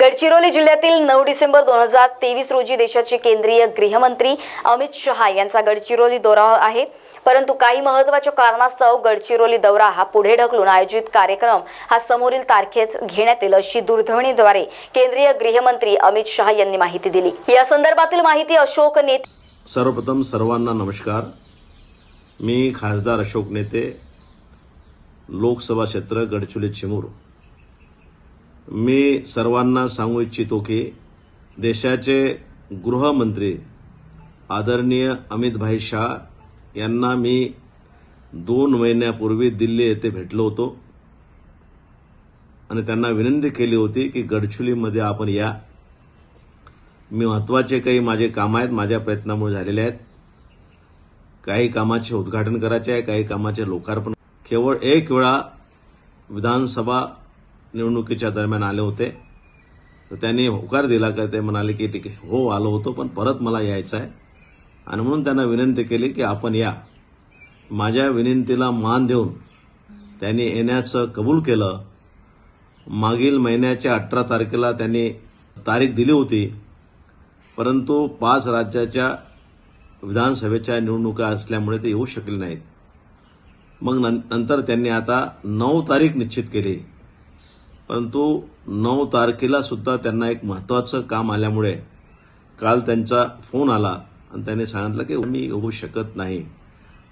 गडचिरोली जिल्ह्यातील नऊ डिसेंबर दोन हजार तेवीस रोजी देशाचे केंद्रीय गृहमंत्री अमित शहा यांचा गडचिरोली दौरा आहे. परंतु काही महत्त्वाच्या कारणास्तव गडचिरोली दौरा हा पुढे ढकलून आयोजित कार्यक्रम हा समोरील तारखेत घेण्यात येईल अशी दूरध्वनीद्वारे केंद्रीय गृहमंत्री अमित शहा यांनी माहिती दिली. या संदर्भातील माहिती अशोक नेते सर्वप्रथम सर्वांना नमस्कार. मी खासदार अशोक नेते लोकसभा क्षेत्र गडचिरोली चिमूर. मी सर्वांना सांगू इच्छितो की देशाचे गृहमंत्री आदरणीय अमितभाई शाह यांना मी दोन महिन्यापूर्वी दिल्ली येथे भेटलो होतो. आणि त्यांना विनंती केली होती की गडचुलीमध्ये आपण या. मी महत्त्वाचे काही माझे काम आहेत माझ्या प्रयत्नामुळे झालेले आहेत. काही कामाचे उद्घाटन करायचे आहे काही कामाचे लोकार्पण. केवळ एक वेळा विधानसभा निवडणुकीच्या दरम्यान आले होते. तर त्यांनी होकार दिला का ते म्हणाले की ठीक आहे हो आलो होतो पण परत मला यायचं आहे. आणि म्हणून त्यांना विनंती केली की आपण या. माझ्या विनंतीला मान देऊन त्यांनी येण्याचं कबूल केलं. मागील महिन्याच्या अठरा तारखेला त्यांनी तारीख दिली होती. परंतु पाच राज्याच्या विधानसभेच्या निवडणुका असल्यामुळे ते येऊ शकले नाहीत. मग नंतर त्यांनी आता नऊ तारीख निश्चित केली. परंतु नऊ तारखेला सुद्धा त्यांना एक महत्वाचं काम आल्यामुळे काल त्यांचा फोन आला आणि त्यांनी सांगितलं की मी होऊ शकत नाही.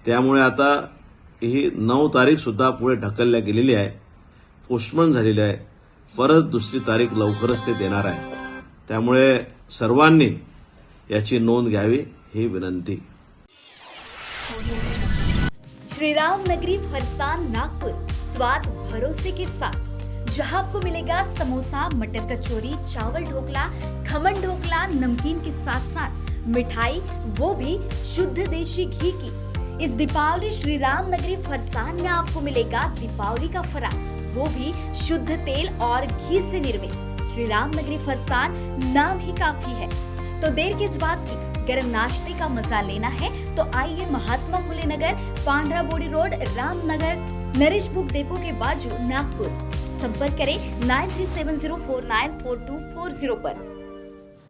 त्यामुळे आता ही नऊ तारीख सुद्धा पुढे ढकलल्या गेलेली आहे पोस्टमन झालेली आहे. परत दुसरी तारीख लवकरच ते देणार आहे. त्यामुळे सर्वांनी याची नोंद घ्यावी ही विनंती. श्रीराम नगरी फरसान नागपूर. स्वाद भरोसे के साथ. जहाँ आपको मिलेगा समोसा, मटर कचौरी, चावल ढोकला, खमन ढोकला, नमकीन के साथ साथ। मिठाई, वो भी शुद्ध देशी घी की। इस दीपावली श्री राम नगरी फरसान में आपको मिलेगा दीपावली का फरार वो भी शुद्ध तेल और घी से निर्मित। श्री राम नगरी फरसान नाम ही काफ़ी है। तो देर किस बात की? गर्म नाश्ते का मज़ा लेना है तो आइए Mahatma Phule Nagar, Pandhra Bodi road Ramnagar Naresh book depot के बाजू, नागपुर। संपर्क करें nine three seven zero four nine four two four zero पर।